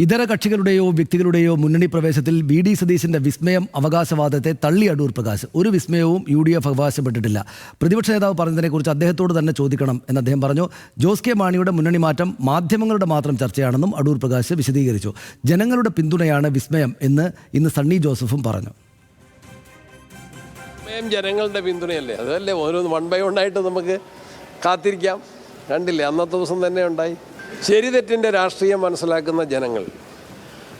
ഇതര കക്ഷികളുടെയോ വ്യക്തികളുടെയോ മുന്നണി പ്രവേശത്തിൽ V D സതീശിന്റെ വിസ്മയം അവകാശവാദത്തെ തള്ളി അടൂർ പ്രകാശ്. ഒരു വിസ്മയവും യു ഡി എഫ് അവകാശപ്പെട്ടിട്ടില്ല. പ്രതിപക്ഷ നേതാവ് പറഞ്ഞതിനെക്കുറിച്ച് അദ്ദേഹത്തോട് തന്നെ ചോദിക്കണം എന്ന് അദ്ദേഹം പറഞ്ഞു. ജോസ് കെ മാണിയുടെ മുന്നണി മാറ്റം മാധ്യമങ്ങളുടെ മാത്രം ചർച്ചയാണെന്നും അടൂർ പ്രകാശ് വിശദീകരിച്ചു. ജനങ്ങളുടെ പിന്തുണയാണ് വിസ്മയം എന്ന് ഇന്ന് സണ്ണി ജോസഫും പറഞ്ഞു. വിസ്മയം ജനങ്ങളുടെ പിന്തുണയല്ലേ? അതല്ലേ ഓരോന്ന് വൺ ബൈ വൺ ആയിട്ട് നമുക്ക് കാത്തിരിക്കാം. കണ്ടില്ലേ? അന്നത്തെ ദിവസം തന്നെ ഉണ്ടായി. ശരി തെറ്റിന്റെ രാഷ്ട്രീയം മനസ്സിലാക്കുന്ന ജനങ്ങൾ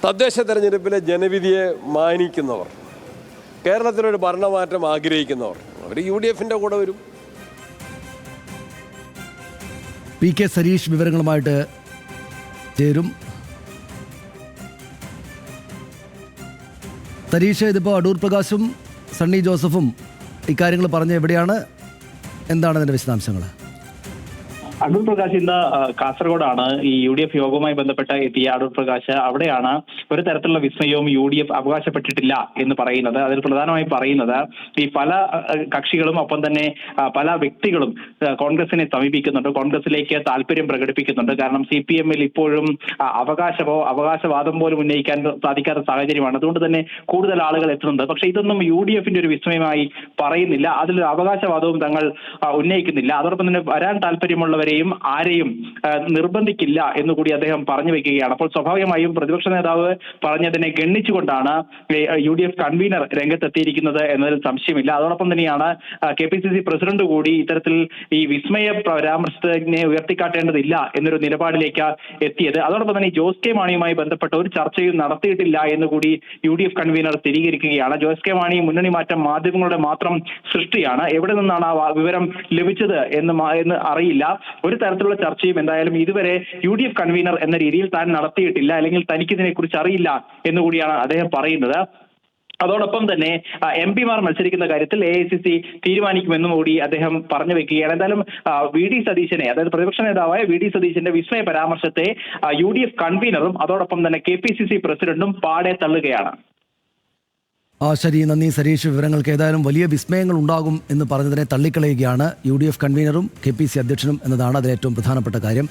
തദ്ദേശ തെരഞ്ഞെടുപ്പിലെ ജനവിധിയെ മാനിക്കുന്നവർ കേരളത്തിലൊരു ഭരണമാറ്റം ആഗ്രഹിക്കുന്നവർ അവർ യു ഡി എഫിന്റെ കൂടെ വരും. പി കെ സരീഷ് വിവരങ്ങളുമായിട്ട് ചേരും. സരീഷ് ഇതിപ്പോൾ അടൂർ പ്രകാശും സണ്ണി ജോസഫും ഇക്കാര്യങ്ങൾ പറഞ്ഞ എവിടെയാണ്? എന്താണ് അതിന്റെ വിശദാംശങ്ങൾ അടൂർ പ്രകാശ് ഇന്ന് കാസർഗോഡാണ് ഈ യു ഡി എഫ് യോഗവുമായി ബന്ധപ്പെട്ട് എത്തിയ അടൂർ പ്രകാശ്. അവിടെയാണ് ഒരു തരത്തിലുള്ള വിസ്മയവും യു ഡി എഫ് അവകാശപ്പെട്ടിട്ടില്ല എന്ന് പറയുന്നത്. അതിൽ പ്രധാനമായി പറയുന്നത് ഈ പല കക്ഷികളും ഒപ്പം തന്നെ പല വ്യക്തികളും കോൺഗ്രസിനെ സമീപിക്കുന്നുണ്ട്. കോൺഗ്രസിലേക്ക് താല്പര്യം പ്രകടിപ്പിക്കുന്നുണ്ട്. കാരണം സി പി എമ്മിൽ ഇപ്പോഴും അവകാശമോ അവകാശവാദം പോലും ഉന്നയിക്കാൻ സാധിക്കാത്ത സാഹചര്യമാണ്. അതുകൊണ്ട് തന്നെ കൂടുതൽ ആളുകൾ എത്തുന്നുണ്ട്. പക്ഷേ ഇതൊന്നും യു ഡി എഫിന്റെ ഒരു വിസ്മയമായി പറയുന്നില്ല. അതിൽ അവകാശവാദവും തങ്ങൾ ഉന്നയിക്കുന്നില്ല. അതോടൊപ്പം തന്നെ വരാൻ താല്പര്യമുള്ളവരെയും ആരെയും നിർബന്ധിക്കില്ല എന്ന് കൂടി അദ്ദേഹം പറഞ്ഞു വെക്കുകയാണ്. അപ്പോൾ സ്വാഭാവികമായും പ്രതിപക്ഷ നേതാവ് പറഞ്ഞതിനെ ഗണ്ണിച്ചുകൊണ്ടാണ് യു ഡി എഫ് കൺവീനർ രംഗത്തെത്തിയിരിക്കുന്നത് എന്നതിൽ സംശയമില്ല. അതോടൊപ്പം തന്നെയാണ് K P C C president കൂടി ഇത്തരത്തിൽ ഈ വിസ്മയ പരാമർശത്തിനെ ഉയർത്തിക്കാട്ടേണ്ടതില്ല എന്നൊരു നിലപാടിലേക്ക് എത്തിയത്. അതോടൊപ്പം തന്നെ ജോസ് കെ മാണിയുമായി ബന്ധപ്പെട്ട ഒരു ചർച്ചയും നടത്തിയിട്ടില്ല എന്ന് കൂടി യു ഡി എഫ് കൺവീനർ സ്ഥിരീകരിക്കുകയാണ്. ജോസ് കെ മാണി മുന്നണി മാറ്റം മാധ്യമങ്ങളുടെ മാത്രം സൃഷ്ടിയാണ്. എവിടെ നിന്നാണ് ആ വിവരം ലഭിച്ചത് എന്ന് അറിയില്ല. ഒരു തരത്തിലുള്ള ചർച്ചയും എന്തായാലും ഇതുവരെ യു ഡി എഫ് കൺവീനർ എന്ന രീതിയിൽ താൻ നടത്തിയിട്ടില്ല അല്ലെങ്കിൽ തനിക്ക് ഇതിനെക്കുറിച്ച് അറിയില്ല എന്നുകൂടിയാണ് അദ്ദേഹം പറയുന്നത്. അതോടൊപ്പം തന്നെ എം പിമാർ മത്സരിക്കുന്ന കാര്യത്തിൽ എ ഐ സി സി തീരുമാനിക്കുമെന്നും കൂടി അദ്ദേഹം പറഞ്ഞു വെക്കുകയാണ്. എന്തായാലും വി ഡി സതീശനെ അതായത് പ്രതിപക്ഷ നേതാവായ വി ഡി സതീശന്റെ വിസ്മയ പരാമർശത്തെ യു ഡി എഫ് കൺവീനറും അതോടൊപ്പം തന്നെ കെ പി സി സി പ്രസിഡന്റും പാടെ തള്ളുകയാണ്. ആ ശരി നന്ദി സരീഷ്. വിവരങ്ങൾക്ക് ഏതായാലും വലിയ വിസ്മയങ്ങൾ ഉണ്ടാകും എന്ന് പറഞ്ഞതിനെ തള്ളിക്കളയുകയാണ് യു ഡി എഫ് കൺവീനറും കെ പി സി അധ്യക്ഷനും എന്നതാണ് അതിലേറ്റവും പ്രധാനപ്പെട്ട കാര്യം.